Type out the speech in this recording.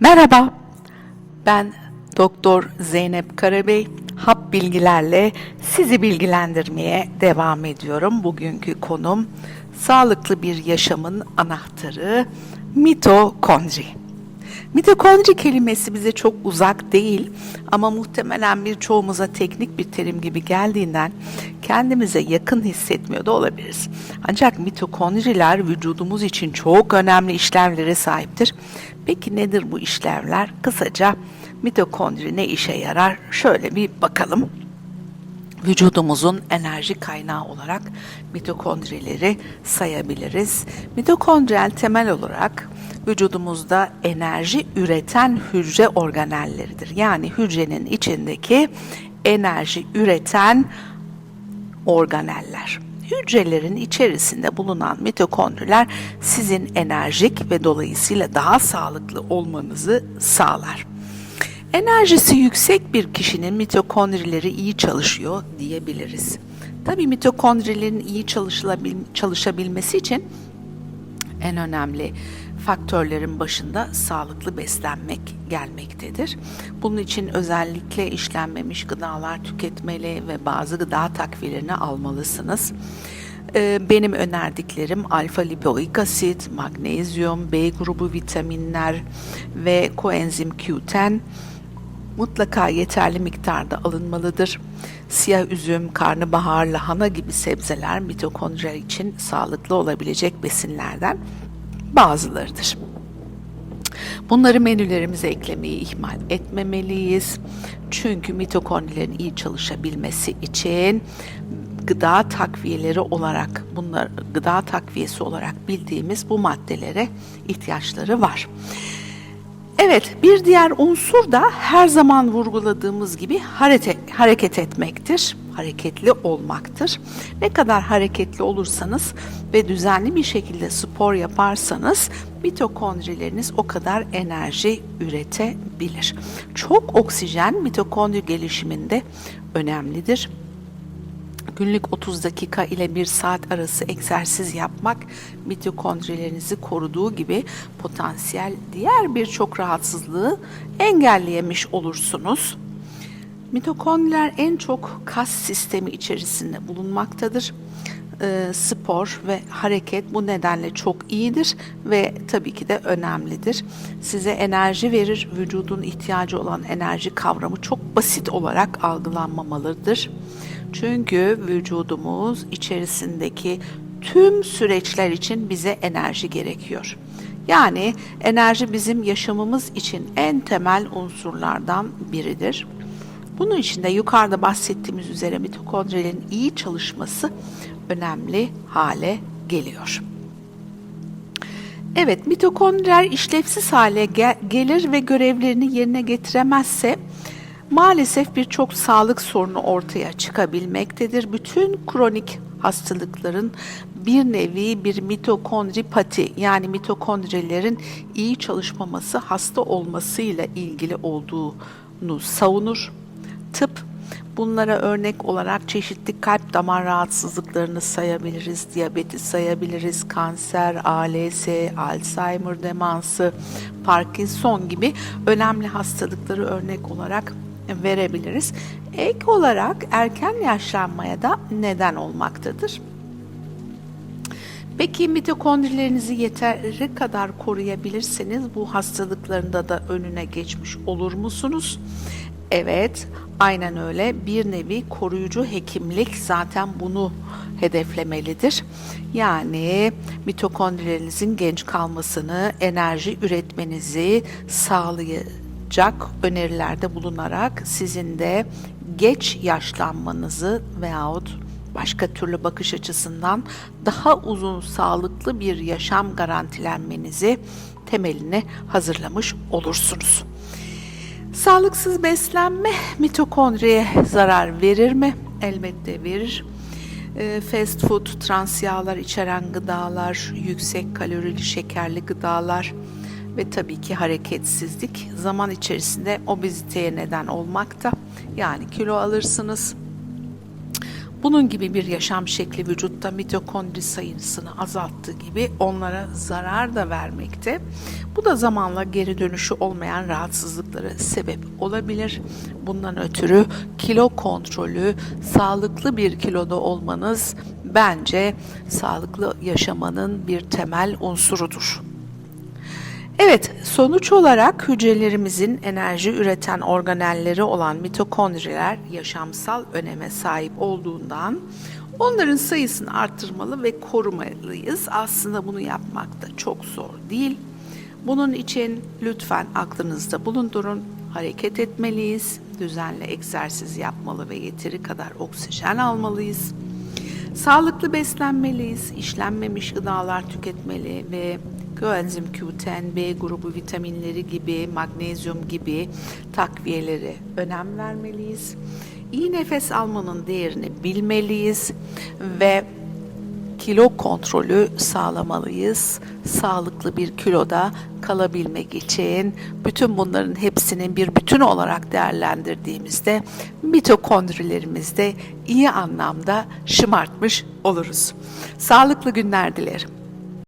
Merhaba, ben Doktor Zeynep Karabey. Hap bilgilerle sizi bilgilendirmeye devam ediyorum. Bugünkü konum sağlıklı bir yaşamın anahtarı mitokondri. Mitokondri kelimesi bize çok uzak değil ama muhtemelen birçoğumuza teknik bir terim gibi geldiğinden kendimize yakın hissetmiyor da olabiliriz. Ancak mitokondriler vücudumuz için çok önemli işlevlere sahiptir. Peki nedir bu işlevler? Kısaca mitokondri ne işe yarar? Şöyle bir bakalım vücudumuzun enerji kaynağı olarak mitokondrileri sayabiliriz. Mitokondriyel temel olarak vücudumuzda enerji üreten hücre organelleridir. Yani hücrenin içindeki enerji üreten organeller. Hücrelerin içerisinde bulunan mitokondriler sizin enerjik ve dolayısıyla daha sağlıklı olmanızı sağlar. Enerjisi yüksek bir kişinin mitokondrileri iyi çalışıyor diyebiliriz. Tabii mitokondrilerin iyi çalışabilmesi için en önemli faktörlerin başında sağlıklı beslenmek gelmektedir. Bunun için özellikle işlenmemiş gıdalar tüketmeli ve bazı gıda takviyelerini almalısınız. Ee, benim önerdiklerim alfa lipoik asit, magnezyum, B grubu vitaminler ve koenzim Q10 mutlaka yeterli miktarda alınmalıdır. Siyah üzüm, karnabahar, lahana gibi sebzeler mitokondriler için sağlıklı olabilecek besinlerden bazılarıdır. Bunları menülerimize eklemeyi ihmal etmemeliyiz. Çünkü mitokondrilerin iyi çalışabilmesi için gıda takviyeleri olarak bunlar gıda takviyesi olarak bildiğimiz bu maddelere ihtiyaçları var. Evet, bir diğer unsur da her zaman vurguladığımız gibi hareket, hareket etmektir, hareketli olmaktır. Ne kadar hareketli olursanız ve düzenli bir şekilde spor yaparsanız mitokondrileriniz o kadar enerji üretebilir. Çok oksijen mitokondri gelişiminde önemlidir günlük 30 dakika ile 1 saat arası egzersiz yapmak mitokondrilerinizi koruduğu gibi potansiyel diğer birçok rahatsızlığı engelleyemiş olursunuz. Mitokondriler en çok kas sistemi içerisinde bulunmaktadır. E, spor ve hareket bu nedenle çok iyidir ve tabii ki de önemlidir. Size enerji verir, vücudun ihtiyacı olan enerji kavramı çok basit olarak algılanmamalıdır. Çünkü vücudumuz içerisindeki tüm süreçler için bize enerji gerekiyor. Yani enerji bizim yaşamımız için en temel unsurlardan biridir. Bunun için de yukarıda bahsettiğimiz üzere mitokondrilerin iyi çalışması önemli hale geliyor. Evet, mitokondriler işlevsiz hale gelir ve görevlerini yerine getiremezse maalesef birçok sağlık sorunu ortaya çıkabilmektedir. Bütün kronik hastalıkların bir nevi bir mitokondripati yani mitokondrilerin iyi çalışmaması hasta olmasıyla ilgili olduğunu savunur. Tıp bunlara örnek olarak çeşitli kalp damar rahatsızlıklarını sayabiliriz, diyabeti sayabiliriz, kanser, ALS, Alzheimer demansı, Parkinson gibi önemli hastalıkları örnek olarak verebiliriz. Ek olarak erken yaşlanmaya da neden olmaktadır. Peki mitokondrilerinizi yeteri kadar koruyabilirseniz bu hastalıklarında da önüne geçmiş olur musunuz? Evet, aynen öyle. Bir nevi koruyucu hekimlik zaten bunu hedeflemelidir. Yani mitokondrilerinizin genç kalmasını, enerji üretmenizi sağlayacak yapacak önerilerde bulunarak sizin de geç yaşlanmanızı veyahut başka türlü bakış açısından daha uzun sağlıklı bir yaşam garantilenmenizi temelini hazırlamış olursunuz. Sağlıksız beslenme mitokondriye zarar verir mi? Elbette verir. Ee, fast food, trans yağlar içeren gıdalar, yüksek kalorili şekerli gıdalar, ve tabii ki hareketsizlik zaman içerisinde obeziteye neden olmakta. Yani kilo alırsınız. Bunun gibi bir yaşam şekli vücutta mitokondri sayısını azalttığı gibi onlara zarar da vermekte. Bu da zamanla geri dönüşü olmayan rahatsızlıklara sebep olabilir. Bundan ötürü kilo kontrolü, sağlıklı bir kiloda olmanız bence sağlıklı yaşamanın bir temel unsurudur. Evet, sonuç olarak hücrelerimizin enerji üreten organelleri olan mitokondriler yaşamsal öneme sahip olduğundan onların sayısını arttırmalı ve korumalıyız. Aslında bunu yapmak da çok zor değil. Bunun için lütfen aklınızda bulundurun. Hareket etmeliyiz, düzenli egzersiz yapmalı ve yeteri kadar oksijen almalıyız. Sağlıklı beslenmeliyiz, işlenmemiş gıdalar tüketmeli ve koenzim Q10, B grubu vitaminleri gibi, magnezyum gibi takviyeleri önem vermeliyiz. İyi nefes almanın değerini bilmeliyiz ve kilo kontrolü sağlamalıyız. Sağlıklı bir kiloda kalabilmek için bütün bunların hepsinin bir bütün olarak değerlendirdiğimizde mitokondrilerimizi de iyi anlamda şımartmış oluruz. Sağlıklı günler dilerim.